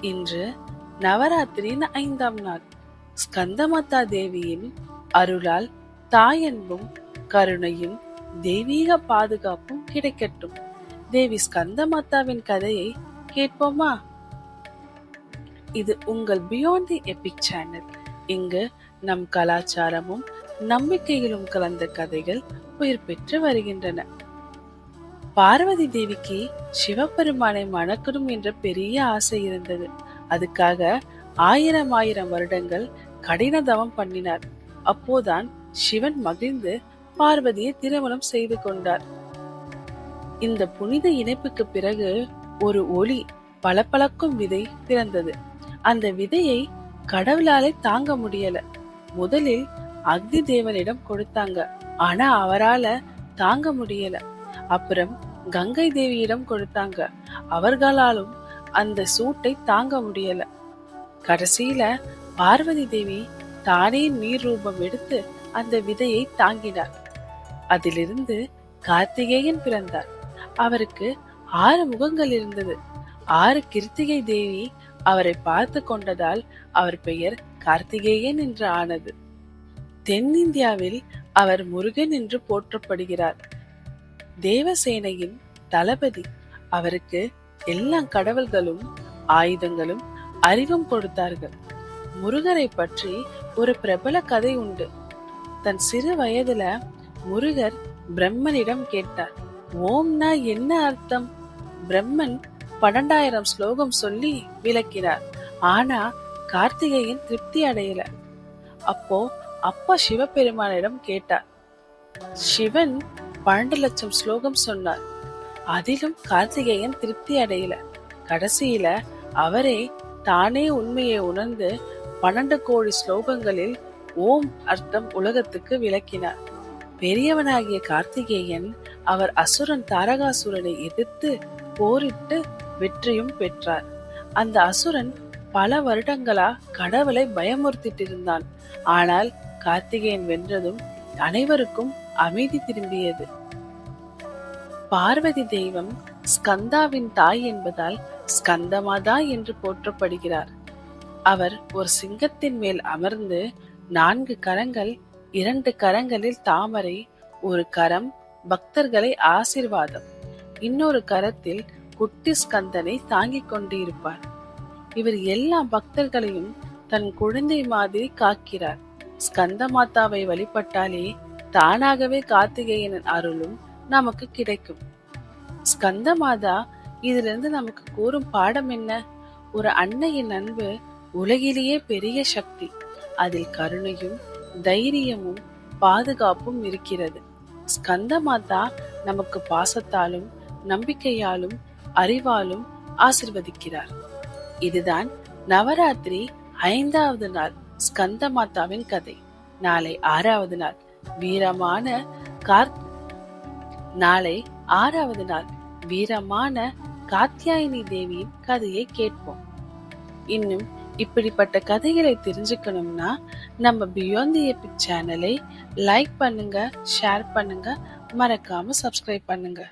இன்று நவராத்திரியின் ஐந்தாம் நாள். ஸ்கந்தமாதா தேவியின் அருளால் தாயன்பும் கருணையும் தெய்வீக பாதுகாப்பும் கிடைக்கட்டும். தேவி ஸ்கந்தமாதாவின் கதையை கேட்போமா? இது உங்கள் பியாண்ட் தி எபிக் சேனல் இங்கு நம் கலாச்சாரமும் நம்பிக்கையிலும் கலந்த கதைகள் உயிர் பெற்று வருகின்றன. பார்வதி தேவிக்கு சிவபெருமானை மணக்கணும் என்ற பெரிய ஆசை இருந்தது. அதுக்காக ஆயிரம் ஆயிரம் வருடங்கள் கடின தவம் பண்ணினார். அப்போதான் சிவன் மகிழ்ந்து பார்வதியை திருமணம் செய்து கொண்டார். இந்த புனித இணைப்புக்கு பிறகு ஒரு ஒளி பளபளக்கும் விதை பிறந்தது அந்த விதையை கடவுளாலே தாங்க முடியல. முதலில் அக்னி தேவனிடம் கொடுத்தாங்க. ஆனா அவரால தாங்க முடியல. அப்புறம் கங்கை தேவியிடம் கொடுத்தாங்க. அவர்களாலும் அந்த சூட்டை தாங்க முடியல. கடைசியில பார்வதி தேவி தானே நீர் ரூபம் எடுத்து அந்த விதையை தாங்கினார். அதிலிருந்து கார்த்திகேயன் பிறந்தார். அவருக்கு ஆறு முகங்கள் இருந்தது. ஆறு கிருத்திகை தேவி அவரை பார்த்து கொண்டதால் அவர் பெயர் கார்த்திகேயன் என்று ஆனது. தென்னிந்தியாவில் அவர் முருகன் என்று போற்றப்படுகிறார். தேவசேனையின் தளபதி. அவருக்கு எல்லா கடவுள்களும் ஆயுதங்களும் அறிவும் கொடுத்தார்கள். முருகரை பற்றி ஒரு பிரபல கதை உண்டு. தன் சிறு வயதுல முருகர் பிரம்மனிடம் கேட்டார் ஓம்னா என்ன அர்த்தம்? பிரம்மன் பன்னெண்டாயிரம் ஸ்லோகம் சொல்லி விளக்கினார். ஆனா கார்த்திகேயன் திருப்தி அடையல. அப்போ அப்பா சிவபெருமானிடம் கேட்டார் சிவன் பன்னெண்டு லட்சம் ஸ்லோகம் சொன்னார். அதிலும் கார்த்திகேயன் திருப்தி அடையல. கடைசியில அவரே தானே உண்மையை உணர்ந்து பன்னெண்டு கோடி ஸ்லோகங்களில் ஓம் அர்த்தம் உலகத்துக்கு விளக்கினார். பெரியவனாகிய கார்த்திகேயன் அவர் அசுரன் தாரகாசுரனை எதிர்த்து போரிட்டு வெற்றியும் பெற்றார். அந்த அசுரன் பல வருடங்களா கடவுளை பயமுறுத்திட்டு இருந்தான் ஆனால் கார்த்திகேயன் வென்றதும் அனைவருக்கும் அமைதி திரும்பியது. பார்வதி தெய்வம் ஸ்கந்தாவின் தாய் என்பதால் ஸ்கந்தமாதா என்று போற்றப்படுகிறார். அவர் ஒரு சிங்கத்தின் மேல் அமர்ந்து நான்கு கரங்கள் இரண்டு கரங்களில் தாமரை ஒரு கரம் பக்தர்களை ஆசிர்வாதம். இன்னொரு கரத்தில் குட்டி ஸ்கந்தனை தாங்கிக் கொண்டு இருப்பார் இவர் எல்லா பக்தர்களையும் தன் குழந்தை மாதிரி காக்கிறார். ஸ்கந்த மாதாவை வழிபட்டாலே தானாகவே கார்த்திகேயனின் அருளும் நமக்கு கிடைக்கும். ஸ்கந்த மாதா இதிலிருந்து நமக்கு கூறும் பாடம் என்ன? ஒரு அன்னையின் அன்பு உலகிலேயே பெரிய சக்தி. அதில் கருணையும் தைரியமும் பாதுகாப்பும் இருக்கிறது. ஸ்கந்த மாதா நமக்கு பாசத்தாலும் நம்பிக்கையாலும் அறிவாலும் ஆசிர்வதிக்கிறார். இதுதான் நவராத்திரி ஐந்தாவது நாள் ஸ்கந்த மாதாவின் கதை. நாளை ஆறாவது நாள். வீரமான கார் நாளை ஆறாவது நாள் வீரமான காத்தியாயினி தேவியின் கதையை கேட்போம். இன்னும் இப்படிப்பட்ட கதைகளை தெரிஞ்சுக்கணும்னா நம்ம பியாண்ட் தி எபிக் சேனலை லைக் பண்ணுங்க ஷேர் பண்ணுங்க மறக்காம சப்ஸ்கிரைப் பண்ணுங்க.